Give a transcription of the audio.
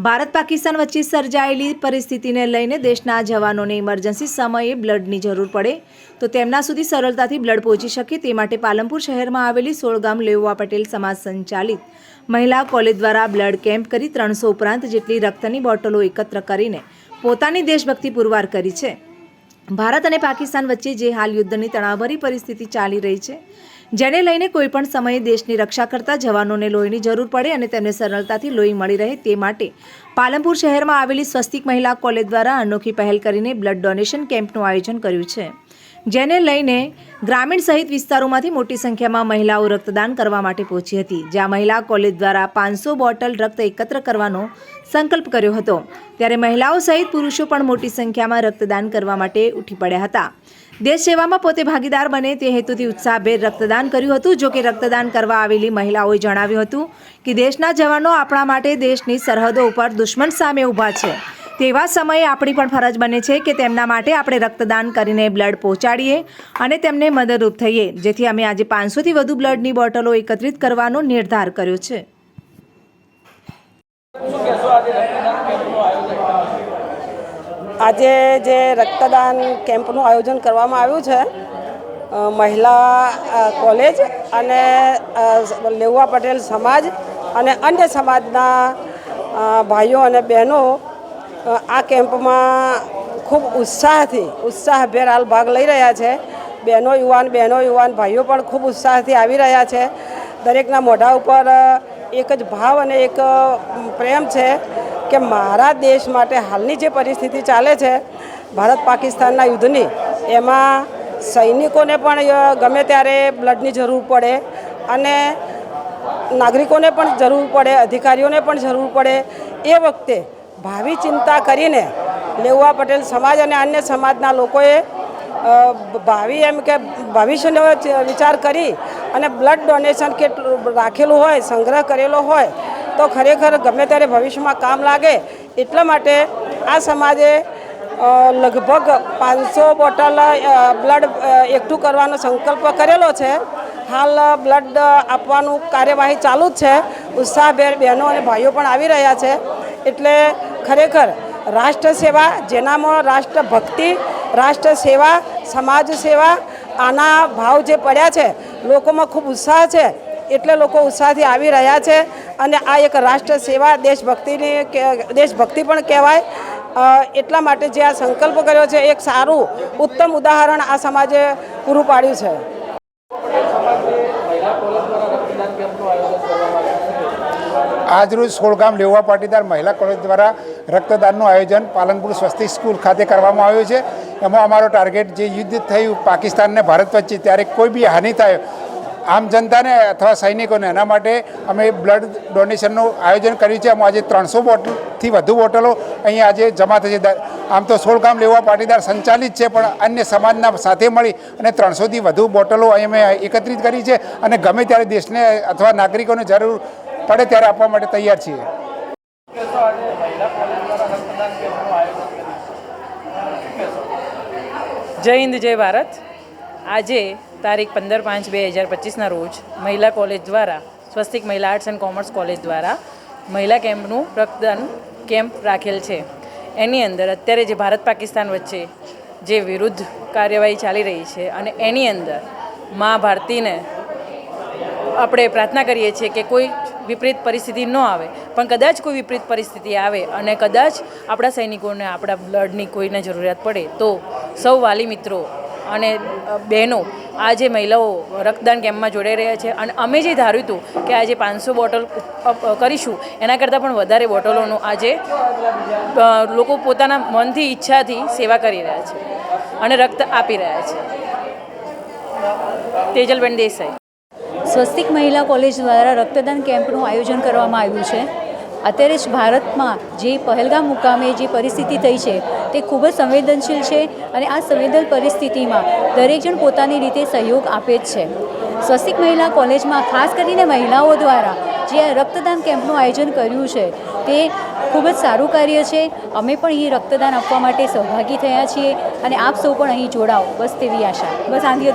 ભારત પાકિસ્તાન વચ્ચે સર્જાયેલી પરિસ્થિતિને લઈને દેશના જવાનોને ઇમરજન્સી સમયે બ્લડની જરૂર પડે તો તેમના સુધી સરળતાથી બ્લડ પહોંચી શકે તે માટે પાલનપુર શહેરમાં આવેલી સોળગામ લેવવા પટેલ સમાજ સંચાલિત મહિલા કોલેજ દ્વારા બ્લડ કેમ્પ કરી ત્રણસો ઉપરાંત જેટલી રક્તની બોટલો એકત્ર કરીને પોતાની દેશભક્તિ પુરવાર કરી છે. ભારત અને પાકિસ્તાન વચ્ચે જે હાલ યુદ્ધની તણાવભરી પરિસ્થિતિ ચાલી રહી છે જેને લઈને કોઈપણ સમયે દેશની રક્ષા કરતા જવાનોને લોહીની જરૂર પડે અને તેમને સરળતાથી લોહી મળી રહે તે માટે પાલનપુર શહેરમાં આવેલી સ્વસ્તિક મહિલા કોલેજ દ્વારા અનોખી પહેલ કરીને બ્લડ ડોનેશન કેમ્પનું આયોજન કર્યું છે. જેને લઈને ગ્રામીણ સહિત વિસ્તારોમાંથી મોટી સંખ્યામાં મહિલાઓ રક્તદાન કરવા માટે પહોંચી હતી, જ્યાં મહિલા કોલેજ દ્વારા પાંચસો બોટલ રક્ત એકત્ર કરવાનો સંકલ્પ કર્યો હતો. ત્યારે મહિલાઓ સહિત પુરુષો પણ મોટી સંખ્યામાં રક્તદાન કરવા માટે ઉઠી પડ્યા હતા. દેશ સેવામાં પોતે ભાગીદાર બને તે હેતુથી ઉત્સાહભેર રક્તદાન કર્યું હતું, જો કે રક્તદાન કરવા આવેલી મહિલાઓએ જણાવ્યું હતું કે દેશના જવાનો આપણા માટે દેશની સરહદો ઉપર દુશ્મન સામે ઊભા છે. તેવા સમયે આપણી પણ ફરજ બને છે કે તેમના માટે આપણે રક્તદાન કરીને બ્લડ પહોંચાડીએ અને તેમને મદદરૂપ થઈએ, જેથી અમે આજે પાંચસોથી વધુ બ્લડની બોટલો એકત્રિત કરવાનો નિર્ધાર કર્યો છે. આજે જે રક્તદાન કેમ્પનું આયોજન કરવામાં આવ્યું છે મહિલા કોલેજ અને લેવા પટેલ સમાજ અને અન્ય સમાજના ભાઈઓ અને બહેનો આ કેમ્પમાં ખૂબ ઉત્સાહથી, ઉત્સાહભેર હાલ ભાગ લઈ રહ્યા છે. બહેનો, યુવાન બહેનો, યુવાન ભાઈઓ પણ ખૂબ ઉત્સાહથી આવી રહ્યા છે. દરેકના મોઢા ઉપર એક જ ભાવ અને એક પ્રેમ છે કે મારા દેશ માટે હાલની જે પરિસ્થિતિ ચાલે છે, ભારત પાકિસ્તાનના યુદ્ધની, એમાં સૈનિકોને પણ ગમે ત્યારે બ્લડની જરૂર પડે અને નાગરિકોને પણ જરૂર પડે, અધિકારીઓને પણ જરૂર પડે, એ વખતે ભાવિ ચિંતા કરીને લેઉવા પટેલ સમાજ અને અન્ય સમાજના લોકોએ ભાવિ એમ કે ભવિષ્યનો વિચાર કરી અને બ્લડ ડોનેશન કેટલું રાખેલું હોય, સંગ્રહ કરેલો હોય, તો ખરેખર ગમે ત્યારે ભવિષ્યમાં કામ લાગે. એટલા માટે આ સમાજે લગભગ પાંચસો બોટલ બ્લડ એકઠું કરવાનો સંકલ્પ કરેલો છે. હાલ બ્લડ આપવાનું કાર્યવાહી ચાલુ જ છે. ઉત્સાહભેર બહેનો અને ભાઈઓ પણ આવી રહ્યા છે. એટલે ખરેખર રાષ્ટ્ર સેવા, જેનામાં રાષ્ટ્રભક્તિ રાષ્ટ્ર સેવા, સમાજ સેવા, આના ભાવ જે પડ્યા છે લોકોમાં ખૂબ ઉત્સાહ છે, એટલે લોકો ઉત્સાહથી આવી રહ્યા છે અને આ એક રાષ્ટ્ર સેવા દેશભક્તિની દેશભક્તિ પણ કહેવાય. એટલા માટે જે આ સંકલ્પ કર્યો છે, એક સારું, ઉત્તમ ઉદાહરણ આ સમાજે પૂરું પાડ્યું છે. આજરોજ સોળગામ લેવા પાટીદાર મહિલા કોલેજ દ્વારા રક્તદાનનું આયોજન પાલનપુર સ્વસ્તિ સ્કૂલ ખાતે કરવામાં આવ્યું છે. એમાં અમારો ટાર્ગેટ જે યુદ્ધ થયું પાકિસ્તાન ને ભારત વચ્ચે, ત્યારે કોઈ બી હાનિ થાય, આમ જનતાને અથવા સૈનિકોને, એના માટે અમે બ્લડ ડોનેશનનું આયોજન કર્યું છે. એમાં આજે ત્રણસો બોટલથી વધુ બોટલો અહીંયા આજે જમા થઈ છે આમ તો સોળગામ લેવા પાટીદાર સંચાલિત છે, પણ અન્ય સમાજના સાથે મળી અને ત્રણસોથી વધુ બોટલો અહીં અમે એકત્રિત કરી છે. અને ગમે ત્યારે દેશને અથવા નાગરિકોને જરૂર પડે ત્યારે આપવા માટે તૈયાર છીએ. જય હિન્દ, જય ભારત. આજે તારીખ પંદર પાંચ બે હજાર પચીસના રોજ મહિલા કોલેજ દ્વારા, સ્વસ્તિક મહિલા આર્ટ્સ એન્ડ કોમર્સ કોલેજ દ્વારા મહિલા કેમ્પનું રક્તદાન કેમ્પ રાખેલ છે. એની અંદર અત્યારે જે ભારત પાકિસ્તાન વચ્ચે જે વિરુદ્ધ કાર્યવાહી ચાલી રહી છે અને એની અંદર મા ભારતીને આપણે પ્રાર્થના કરીએ છીએ કે કોઈ વિપરીત પરિસ્થિતિ ન આવે. પણ કદાચ કોઈ વિપરીત પરિસ્થિતિ આવે અને કદાચ આપણા સૈનિકોને, આપણા બ્લડની કોઈને જરૂરિયાત પડે, તો સૌ વાલી મિત્રો અને બહેનો આ જે મહિલાઓ રક્તદાન કેમ્પમાં જોડાઈ રહ્યા છે અને અમે જે ધાર્યું હતું કે આજે પાંચસો બોટલ કરીશું, એના કરતાં પણ વધારે બોટલોનું આજે લોકો પોતાના મનથી, ઈચ્છાથી સેવા કરી રહ્યા છે અને રક્ત આપી રહ્યા છે. તેજલબેન દેસાઈ. સ્વસ્તિક મહિલા કોલેજ દ્વારા રક્તદાન કેમ્પનું આયોજન કરવામાં આવ્યું છે. અત્યારે જ ભારતમાં જે પહેલગામ મુકામે જે પરિસ્થિતિ થઈ છે, તે ખૂબ જ સંવેદનશીલ છે અને આ સંવેદન પરિસ્થિતિમાં દરેક જણ પોતાની રીતે સહયોગ આપે જ છે. સ્વસ્તિક મહિલા કોલેજમાં ખાસ કરીને મહિલાઓ દ્વારા જે આ રક્તદાન કેમ્પનું આયોજન કર્યું છે, તે ખૂબ જ સારું કાર્ય છે. અમે પણ અહીં રક્તદાન આપવા માટે સહભાગી થયા છીએ અને આપ સૌ પણ અહીં જોડાઓ. બસ તેવી આશા. બસ આંધી